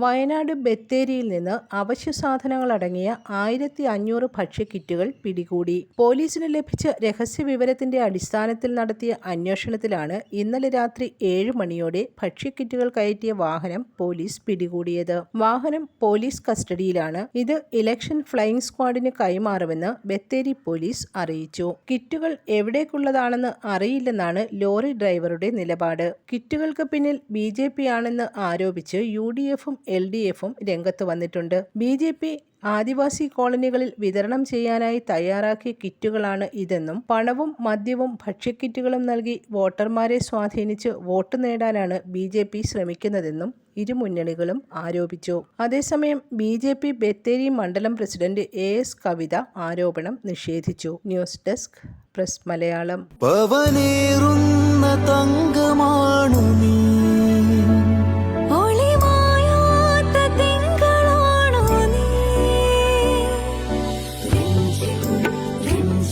വയനാട് ബത്തേരിയിൽ നിന്ന് അവശ്യ സാധനങ്ങളടങ്ങിയ ആയിരത്തി അഞ്ഞൂറ് ഭക്ഷ്യക്കിറ്റുകൾ പിടികൂടി. പോലീസിന് ലഭിച്ച രഹസ്യ വിവരത്തിന്റെ അടിസ്ഥാനത്തിൽ നടത്തിയ അന്വേഷണത്തിലാണ് ഇന്നലെ രാത്രി ഏഴ് മണിയോടെ ഭക്ഷ്യക്കിറ്റുകൾ കയറ്റിയ വാഹനം പോലീസ് പിടികൂടിയത്. വാഹനം പോലീസ് കസ്റ്റഡിയിലാണ്. ഇത് ഇലക്ഷൻ ഫ്ലൈയിംഗ് സ്ക്വാഡിന് കൈമാറുമെന്ന് ബത്തേരി പോലീസ് അറിയിച്ചു. കിറ്റുകൾ എവിടേക്കുള്ളതാണെന്ന് അറിയില്ലെന്നാണ് ലോറി ഡ്രൈവറുടെ നിലപാട്. കിറ്റുകൾക്ക് പിന്നിൽ ബി ആണെന്ന് ആരോപിച്ച് യു ഡി എഫും എൽ ഡി എഫും രംഗത്ത് വന്നിട്ടുണ്ട്. ബി ജെ പി ആദിവാസി കോളനികളിൽ വിതരണം ചെയ്യാനായി തയ്യാറാക്കിയ കിറ്റുകളാണ് ഇതെന്നും പണവും മദ്യവും ഭക്ഷ്യക്കിറ്റുകളും നൽകി വോട്ടർമാരെ സ്വാധീനിച്ച് വോട്ട് നേടാനാണ് ബി ജെ പി ശ്രമിക്കുന്നതെന്നും ഇരു മുന്നണികളും ആരോപിച്ചു. അതേസമയം ബി ജെ പി ബത്തേരി മണ്ഡലം പ്രസിഡന്റ് എ എസ് കവിത ആരോപണം നിഷേധിച്ചു. News desk press Malayalam.